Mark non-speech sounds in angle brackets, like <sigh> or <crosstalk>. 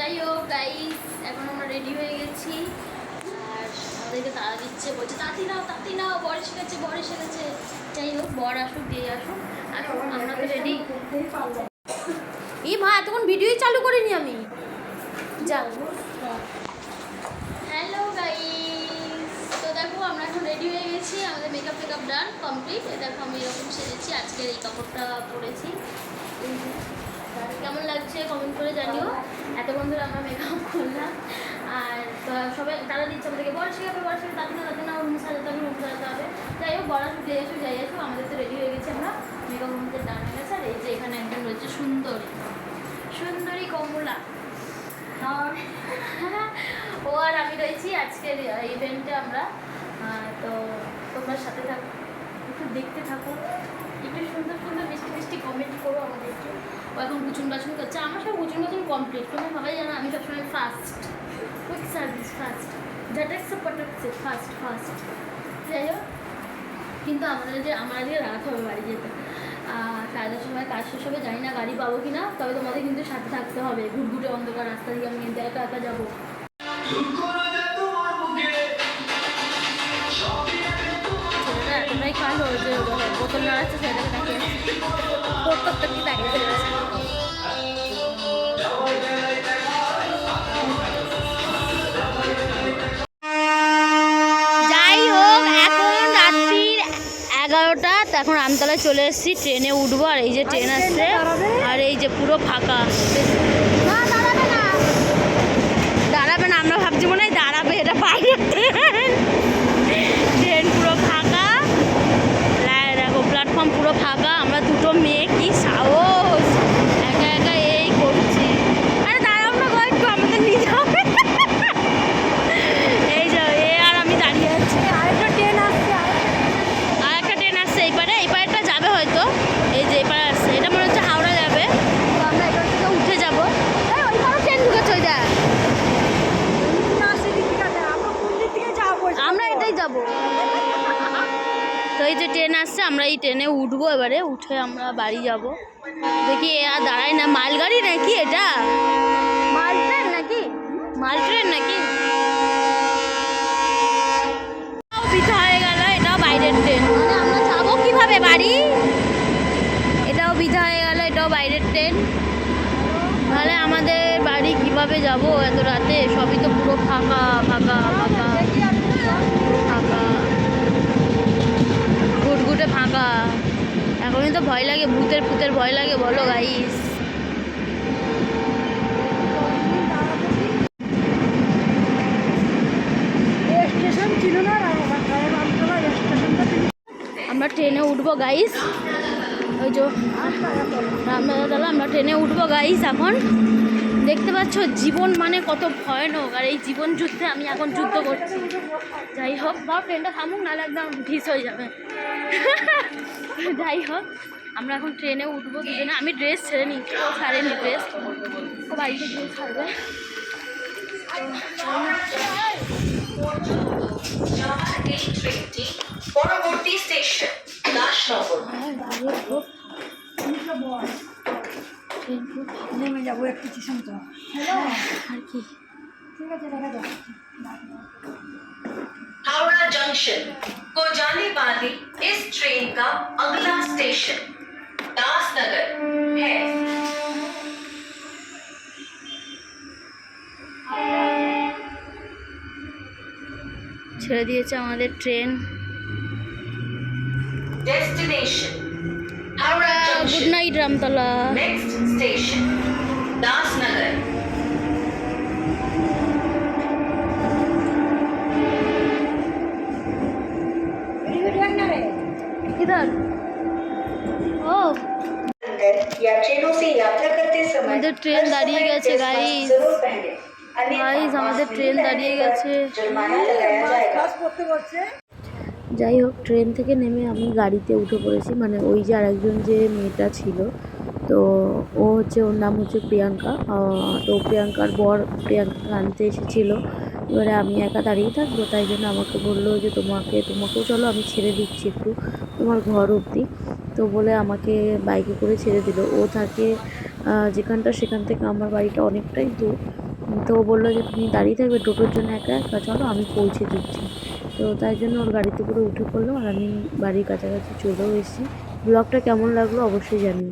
যাই হোক গাইস এখন আমরা রেডি হয়ে গেছি। আর আমাদেরকে তাড়া দিচ্ছে বলছে তাঁতি নাও তাঁতি নাও বর এসে গেছে বর এসে গেছে যাই হোক বর আসুক দিয়ে আসুক আসুক আমরা তো রেডি এই মা এতক্ষণ ভিডিওই চালু করিনি আমি। যাও। হ্যালো গাইস তো দেখো আমরা এখন রেডি হয়ে গেছি আমাদের মেকআপ টেকআপ ডান কমপ্লিট দেখো আমি এরকম সেরেছি আজকের এই কাপড়টা পরেছি। কেমন লাগছে? কমেন্ট করে জানিও। এতক্ষণ ধরে আমরা মেকআপ করলাম। আর সবাই, তারা দিচ্ছে আমাদেরকে বয়স শিখাবে বয়স শিখে তাতে না তাতে না রুম সাজাতে হবে রুম সাজাতে হবে। যাই হোক, বড় শুধু এসো যাই এসো আমাদের তো রেডি হয়ে গেছে আমরা মেকআপ রুমতে ডান হয়ে গেছে। আর এই যে এখানে একজন রয়েছে, সুন্দরী সুন্দরী কমলা। <laughs> ও আর আমি রয়েছি আজকের ইভেন্টে আমরা। তো তোমার সাথে থাকো, একটু দেখতে থাকো। একটু সুন্দর সুন্দর মিষ্টি মিষ্টি কমেন্ট করো আমাদেরকে। এখন গুচুন বাছুন করছে। আমার সব গুচুন বাছুন কমপ্লিট তোমরা সবাই জানো আমি সবসময় ফার্স্ট কুইক সার্ভিস ফার্স্ট ঝটাকসে পটাকসে ফার্স্ট ফার্স্ট যাই হোক, কিন্তু আমাদের যে আমার আমাদের রাত হবে বাড়ি যেতে। সাড়ে সময় কাজ শেষ হবে, জানি না গাড়ি পাবো কি না তবে তোমাদের কিন্তু সাথে থাকতে হবে। ঘুটঘুটে অন্ধকার, রাস্তা দিয়ে আমি একা একা যাব। ছেলেটা এতটাই কালো যে বোতল ছেলেটাকে তাকিয়ে প্রত্যেকটা কি তাকিয়ে তো এখন আমতলায় চলে এসেছি ট্রেনে উঠবো আর এই যে ট্রেন আসছে। আর এই যে পুরো ফাঁকা দাঁড়াবে না আমরা ভাবছি মনে হয় দাঁড়াবে এটা বাইরে ট্রেন পুরো ফাঁকা লা- দেখো প্ল্যাটফর্ম পুরো ফাঁকা আমরা দুটো মেয়ে কি সাহস একা একা এই করছি আরে দাঁড়াও না গো একটু আমাদের নিয়ে যাবে এই যে এ আর আমি দাঁড়িয়ে আছি আরেকটা ট্রেন আসছে আর একটা ট্রেন আসছে এই পারে এই পারেটা যাবে হয়তো এই যে এই পারে আসছে এটা মনে হচ্ছে হাওড়া যাবে তো আমরা এখান থেকে উঠে যাব এই ওই পারে ট্রেন ঢুকেছে ওই দেখ আমরা এটাই যাব তো এই যে ট্রেন আসছে আমরা এই ট্রেনে উঠবো এবারে উঠে আমরা বাড়ি যাব। দেখি আর দাঁড়ায় না মালগাড়ি নাকি এটা? মাল ট্রেন নাকি? মাল ট্রেন নাকি? পিঠা হয়ে গেল এটাও বাইরের ট্রেন মানে আমরা যাব কীভাবে বাড়ি? এটাও বিধা হয়ে গেল এটাও বাইরের ট্রেন তাহলে আমাদের বাড়ি কীভাবে যাব এত রাতে? সবই তো পুরো ফাঁকা ফাঁকা ফাঁকা ঘুটঘুটে ফাঁকা এখনই তো ভয় লাগে ভূতের ফুতের ভয় লাগে বলো গাইস আমরা ট্রেনে উঠবো গাইস ওই যে রামদাদা আমরা ট্রেনে উঠবো গাইস এখন। দেখতে পাচ্ছ জীবন মানে কত ভয়ানক আর এই জীবন যুদ্ধে আমি এখন যুদ্ধ করছি। যাই হোক বা ট্রেনটা থামুক নাহলে একদম ঢিস হয়ে যাবে। <laughs> যাই হোক আমরা এখন ট্রেনে উঠবো দুজনে। আমি ড্রেস ছেড়ে নিচ্ছি ও ছাড়েনি ড্রেস ও বাড়িতে গিয়ে ছাড়বে। পরবর্তী স্টেশন হ্যাঁ ট্রেন খুব যাব একটু স্টেশন তো হ্যালো আর কি? हावड़ा जंक्शन को जाने वाली इस ट्रेन का अगला स्टेशन दासनगर है ছেড়ে দিয়েছে আমাদের train destination Howrah good junction night Ramtala next station Dasnagar किधर ও या ट्रेनों से यात्रा करते समय আমাদের ট্রেন দাঁড়িয়ে গেছে গাইস जरूर पहने গাইস আমাদের ট্রেন দাঁড়িয়ে গেছে जुर्माना लगाया जाएगा ক্লাস করতে বলছে যাই হোক ট্রেন থেকে নেমে আমি গাড়িতে উঠে পড়েছি মানে ওই যে আরেকজন যে মেয়েটা ছিল তো ও হচ্ছে ওর নাম হচ্ছে প্রিয়াঙ্কা আহ, তো প্রিয়াঙ্কার বর প্রিয়াঙ্কা আনতে এসেছিলো এবারে আমি একা দাঁড়িয়ে থাকব, তাই জন্য আমাকে বলল যে তোমাকে, তোমাকেও চলো, আমি ছেড়ে দিচ্ছি একটু তোমার ঘর অবধি। তো বলে আমাকে বাইকে করে ছেড়ে দিল। ও থাকে যেখানটা, সেখান থেকে আমার বাড়িটা অনেকটাই দূর। তো বলল যে, তুমি দাঁড়িয়ে থাকবে, টোটোর জন্য একা একা চলো, আমি পৌঁছে দিচ্ছি। তো তাই জন্য ওর গাড়িতে করে উঠে পড়লাম আর আমি বাড়ির কাছাকাছি চলেও এসেছি। ব্লগটা কেমন লাগল অবশ্যই জানিও।